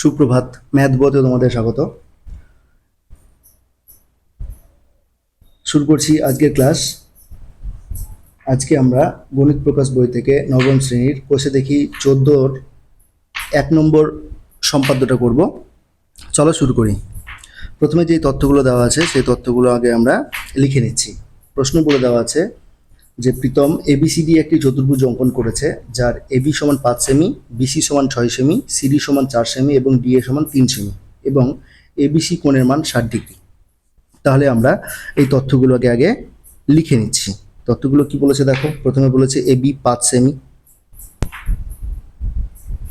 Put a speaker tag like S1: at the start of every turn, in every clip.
S1: সুপ্রভাত, ম্যাথ বতে তোমাদের স্বাগত। শুরু করছি আজকের ক্লাস। আজকে আমরা গণিত প্রকাশ বই থেকে নবম শ্রেণির কোষে দেখি চোদ্দোর এক নম্বর সম্পাদ্যটা করব। চলো শুরু করি। প্রথমে যেই তথ্যগুলো দেওয়া আছে, সেই তথ্যগুলো আগে আমরা লিখে নিচ্ছি। প্রশ্ন বলে দেওয়া আছে যে প্রীতম এবিসিডি একটি চতুর্ভুজ অঙ্কন করেছে, যার এবি সমান পাঁচ সেমি বিসি সমান ছয় সেমি সিডি সমান চার সেমি এবং ডিএ সমান তিন সেমি এবং এবিসি কোণের মান ষাট ডিগ্রি। তাহলে আমরা এই তথ্যগুলোকে আগে লিখে নিচ্ছি। তথ্যগুলো কি বলেছে দেখো? প্রথমে বলেছে এবি পাঁচ সেমি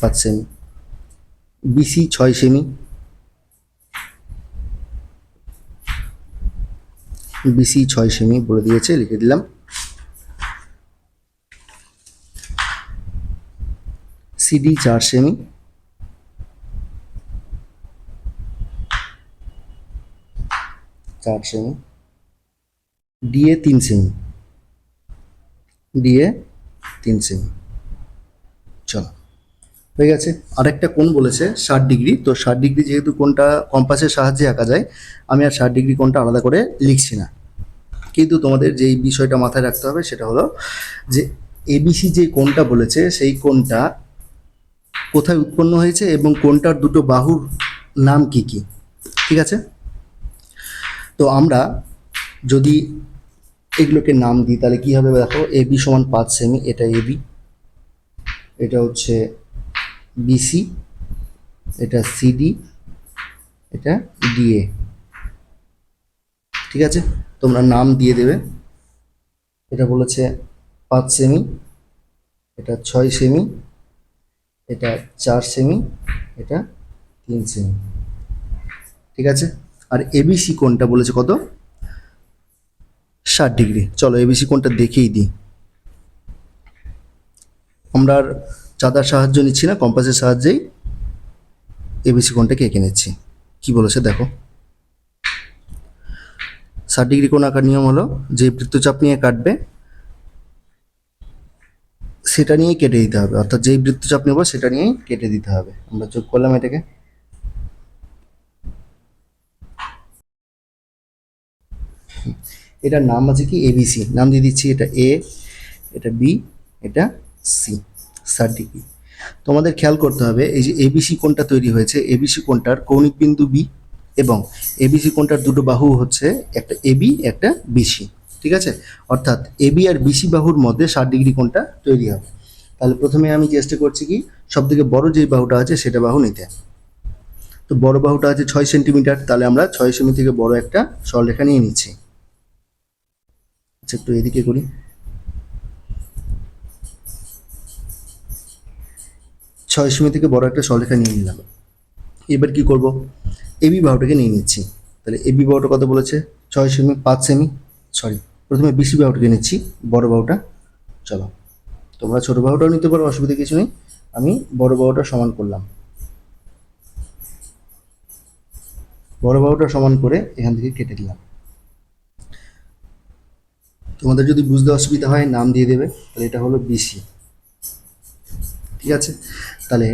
S1: পাঁচ সেমি বিসি ছয় সেমি বিসি ছয় সেমি বলে দিয়েছে, লিখে দিলাম। সিডি চার সেমি চার সেমি ডিএ তিন সেমি ডিএ তিন সেমি চলো, হয়ে গেছে। আরেকটা কোণ বলেছে ষাট ডিগ্রি। তো ষাট ডিগ্রি যেহেতু কোনটা কম্পাসের সাহায্যে আঁকা যায়, আমি আর ষাট ডিগ্রি কোনটা আলাদা করে লিখছি না। কিন্তু তোমাদের যেই বিষয়টা মাথায় রাখতে হবে সেটা হলো যে এবিসি যে কোনটা বলেছে, সেই কোণটা কোথায় উৎপন্ন হয়েছে এবং কোনটার দুটো বাহুর নাম কি কি? ঠিক আছে? তো আমরা যদি এগুলোকে নাম দিই, তাহলে কি হবে দেখো? এ বি সমান পাঁচ সেমি, এটা এ বি, এটা হচ্ছে বিসি এটা সিডি এটা ডিএ ঠিক আছে? তোমরা নাম দিয়ে দেবে। এটা বলেছে পাঁচ সেমি, এটা ছয় সেমি এটা চার সেমি এটা তিন সেমি ঠিক আছে? আর এবিসি কোনটা বলেছে কত? ষাট ডিগ্রি। চলো এবিসি কোনটা দেখেই দিই। আমরা আর চাঁদার সাহায্য নিচ্ছি না, কম্পাসের সাহায্যেই এবিসি কোনটাকে এঁকে নিচ্ছি। কি বলেছে দেখো। ষাট ডিগ্রি কোণ আঁকার নিয়ম হলো, যে বৃত্তচাপ নিয়ে কাটবে সেটা নিয়েই কেটে দিতে হবে। অর্থাৎ যেই বৃত্তচাপ নেব সেটা নিয়েই কেটে দিতে হবে। আমরা যোগ করলাম এটাকে। এটার নাম আছে কি? এবিসি নাম দিয়ে দিচ্ছি এটা এ এটা বি এটা সি ষাট ডিগ্রি তোমাদের খেয়াল করতে হবে, এই যে এবিসি কোনটা তৈরি হয়েছে এবিসি কোনটার কৌণিক বিন্দু বি এবং এবিসি কোনটার দুটো বাহু হচ্ছে একটা এবি একটা বিসি ঠিক আছে? অর্থাৎ এবি আর বিসি বাহুর মধ্যে ষাট ডিগ্রি কোণটা তৈরি হবে। তাহলে প্রথমে আমি চেষ্টা করছি কি সব থেকে বড় যে বাহুটা আছে সেটা বাহু নিতে। তো বড় বাহুটা আছে ছয় সেন্টিমিটার, তাহলে আমরা ছয় সেমি থেকে বড় একটা সরলরেখা নিয়ে নিচ্ছি। আচ্ছা একটু এদিকে করি। ছয় সেমি থেকে বড় একটা সরলরেখা নিয়ে নিলাম। এবার কি করব? এবি বাহুটাকে নিয়ে নিচ্ছি। তাহলে এবি বাহুটা কত বলেছে? ছয় সেমি, পাঁচ সেমি সরি প্রথমে বিসি বাহুটাকে নিচ্ছি, বড় বাহুটা। চলো, তোমরা ছোট বাহুটাও নিতে পারো, অসুবিধা কিছু নেই। আমি বড় বাহুটা সমান করলাম। বড় বাহুটা সমান করে এখান থেকে কেটে দিলাম। তোমাদের যদি বুঝতে অসুবিধা হয়, নাম দিয়ে দেবে, তাহলে এটা হলো বিসি। ঠিক আছে? তাহলে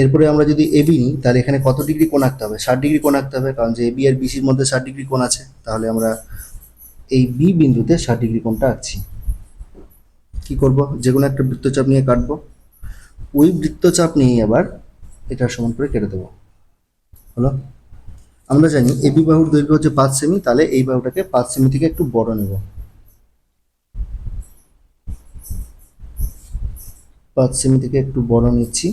S1: এরপরে আমরা যদি এবি নিই, তাহলে এখানে কত ডিগ্রি কোণ আঁকতে হবে? ষাট ডিগ্রি কোণ আঁকতে হবে, কারণ যে এবি আর বিসির মধ্যে ষাট ডিগ্রি কোণ আছে, তাহলে আমরা এই বি বিন্দুতে ষাট ডিগ্রি কোণটা আঁকছি। কি করব? যে কোনো একটা বৃত্তচাপ নিয়ে কাটবো। ওই বৃত্তচাপ নিয়ে আবার এটা সমান করে কেটে দেবো। হলো? আমরা জানি এবি বাহুর দৈর্ঘ্য হচ্ছে পাঁচ সেমি, তাহলে এই বাহুটাকে পাঁচ সেমি থেকে একটু বড় নেব। পাঁচ সেমি থেকে একটু বড় নিচ্ছি।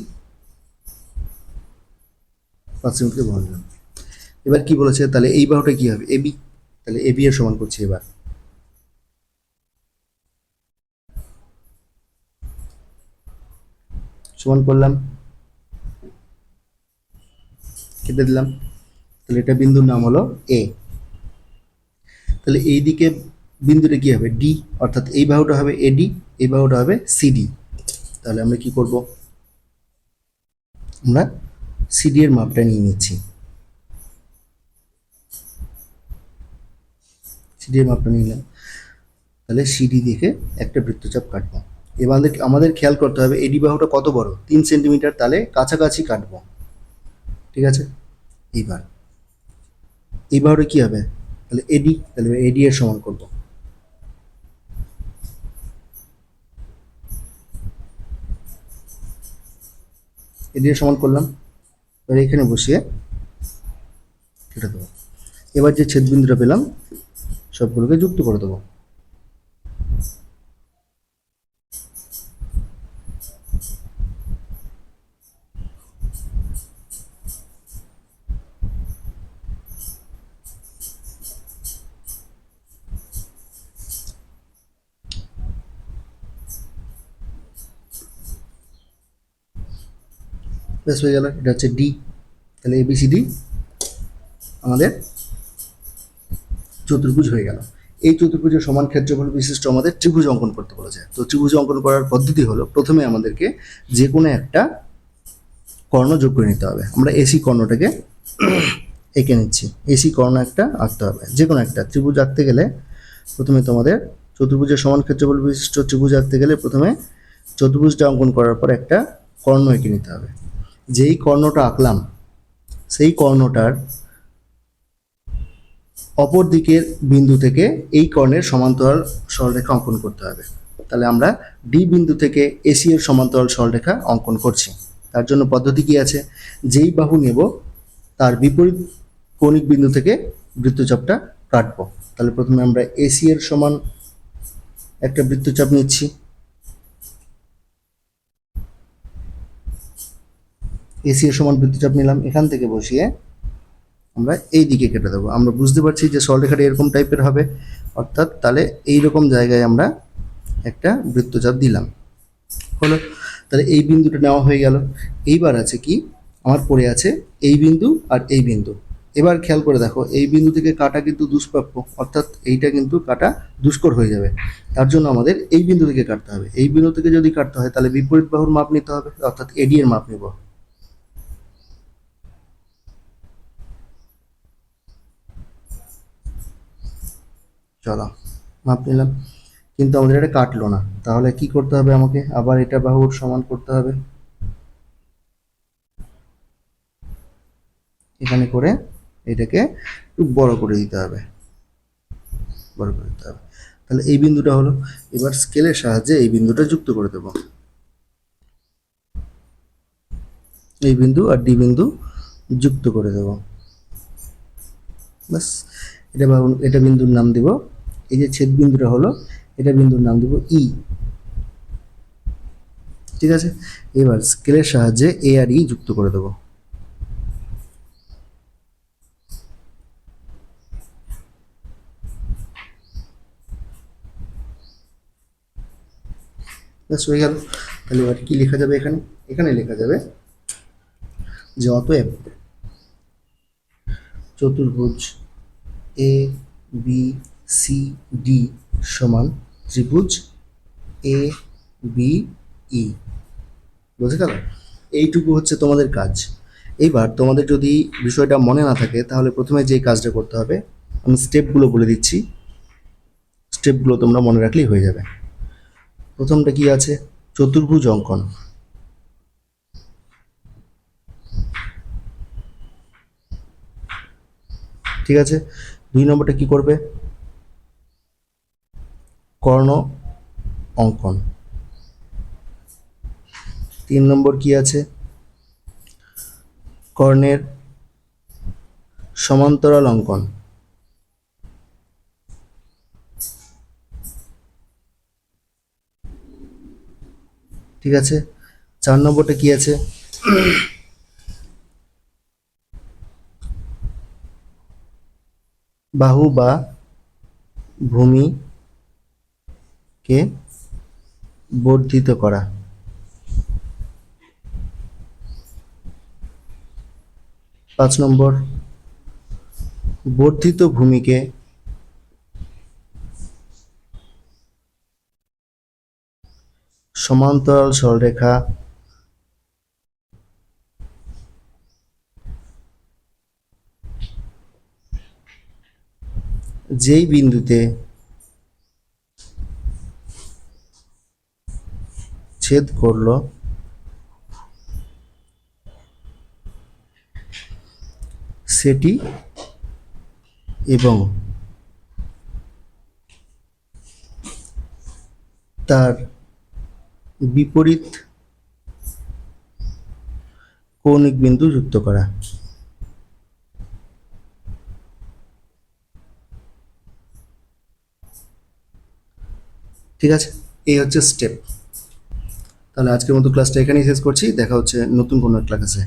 S1: পাঁচ সেমি থেকে বড় নিলাম এবার কি বলেছে? তাহলে এই বাহুটা কি হবে? এবি তাহলে এবি এর সমান করছি এবার। সমান করলাম। কেটে দিলাম। তাহলে এটা বিন্দুর নাম হলো এ। তাহলে এই দিকে বিন্দুটা কি হবে? ডি। অর্থাৎ এই বাহুটা হবে এডি এই বাহুটা হবে সিডি তাহলে আমরা কি করব? আমরা সিডি এর মাপটা নিয়ে নিচ্ছি। সিডি এর মাপটা নিলাম তাহলে সিডি দেখে একটা বৃত্তচাপ কাটবো। এবার আমাদের খেয়াল করতে হবে, এডি বাহুটা কত বড়? তিন সেন্টিমিটার, তাহলে কাছাকাছি কাটবো। ঠিক আছে? এইবার। এইবারে কি হবে? তাহলে এডি তাহলে এডি এর সমান করব। এডি এর সমান করলাম। এবার এখানে বসিয়ে কেটে দেবো। এবার যে ছেদবিন্দুটা পেলাম সবগুলোকে যুক্ত করে দেবো। ব্যাস হয়ে গেল এটা হচ্ছে ডি তাহলে এবিসিডি আমাদের চতুর্ভুজ হয়ে গেল। এই চতুর্ভুজের সমান ক্ষেত্রফল বিশিষ্ট আমাদের ত্রিভুজ অঙ্কন করতে বলেছে। তো ত্রিভুজ অঙ্কন করার পদ্ধতি হলো, প্রথমে আমাদেরকে যে কোনো একটা কর্ণ যোগ করে নিতে হবে। আমরা এসি কর্ণটাকে এঁকে নিচ্ছি। এসি কর্ণ একটা আঁকতে হবে। যে কোনো একটা ত্রিভুজ আঁকতে গেলে প্রথমে তোমাদের চতুর্ভুজের সমান ক্ষেত্রফল বিশিষ্ট ত্রিভুজ আঁকতে গেলে প্রথমে চতুর্ভুজটা অঙ্কন করার পর একটা কর্ণ এঁকে নিতে হবে। যেই কর্ণটা আঁকলাম, সেই কর্ণটার অপর দিকের বিন্দু থেকে এই কর্ণের সমান্তরাল সরলরেখা অঙ্কন করতে হবে। তাহলে আমরা ডি বিন্দু থেকে এসি এর সমান্তরাল সরলরেখা অঙ্কন করছি। তার জন্য পদ্ধতি কি আছে? যেই বাহু নেব, তার বিপরীত কৌণিক বিন্দু থেকে বৃত্তচাপটা কাটব। তাহলে প্রথমে আমরা এসি এর সমান একটা বৃত্তচাপ নিচ্ছি। এসি এর সমান বৃত্তচাপ নিলাম। এখান থেকে বসিয়ে আমরা এই দিকে কেটে দেবো। আমরা বুঝতে পারছি যে সরলরেখাটা এরকম টাইপের হবে। অর্থাৎ তাহলে এই রকম জায়গায় আমরা একটা বৃত্তচাপ দিলাম। হলো, তাহলে এই বিন্দুটা নেওয়া হয়ে গেল। এইবার আছে কি? আমার পড়ে আছে এই বিন্দু আর এই বিন্দু। এবার খেয়াল করে দেখো, এই বিন্দু থেকে কাটা কিন্তু দুষ্প্রাপ্য। অর্থাৎ এইটা কিন্তু কাটা দুষ্কর হয়ে যাবে। তার জন্য আমাদের এই বিন্দু থেকে কাটতে হবে। এই বিন্দু থেকে যদি কাটতে হয়, তাহলে বিপরীত বাহুর মাপ নিতে হবে। অর্থাৎ এডি এর মাপ নেব। চলো, মাপ নিলাম। কিন্তু আমাদের এটা কাটলো না। তাহলে কি করতে হবে আমাকে? আবার এটা বাহুর সমান করতে হবে। এখানে করে এটাকে একটু বড় করে দিতে হবে। বড় করে দিতে হবে। তাহলে এই বিন্দুটা হলো। এবার স্কেলের সাহায্যে এই বিন্দুটা যুক্ত করে দেব। এই বিন্দু আর ডি বিন্দু যুক্ত করে দেব। বাস এটা এটা বিন্দুর নাম দিব এই যে ছেদ বিন্দুটা হলো, এটা বিন্দুর নাম দিব ই ঠিক আছে? এবার স্কেলের সাহায্যে এ আর ই যুক্ত করে দেব। ব্যাস, হয়ে গেল। তাহলে এবার কি লেখা যাবে এখানে? এখানে লেখা যাবে যে অতএব চতুর্ভুজ এ বি সি ডি সমান ত্রিভুজ এ বি ই বুঝে গেল? এইটুকু হচ্ছে তোমাদের কাজ। এইবার তোমাদের যদি বিষয়টা মনে না থাকে, তাহলে প্রথমে যে কাজটা করতে হবে, আমি স্টেপগুলো বলে দিচ্ছি। স্টেপগুলো তোমরা মনে রাখলেই হয়ে যাবে। প্রথমটা কি আছে? চতুর্ভুজ অঙ্কন। ঠিক আছে? দুই নম্বরটা কি করবে? কর্ণ অঙ্কন। তিন নম্বর কি আছে? কর্ণের সমান্তরাল অঙ্কন। ঠিক আছে? চার নম্বরটা কি আছে? বাহু বা ভূমিকে বর্ধিত করা। পাঁচ নম্বর বর্ধিত ভূমিকে সমান্তরাল সরলরেখা যেই বিন্দুতে ছেদ করল। সেটি এবং তার বিপরীত কৌণিক বিন্দু যুক্ত করা। ঠিক আছে? এই হচ্ছে স্টেপ তাহলে আজকের মতো ক্লাসটা এখানেই শেষ করছি। দেখা হচ্ছে নতুন কোনো ক্লাসে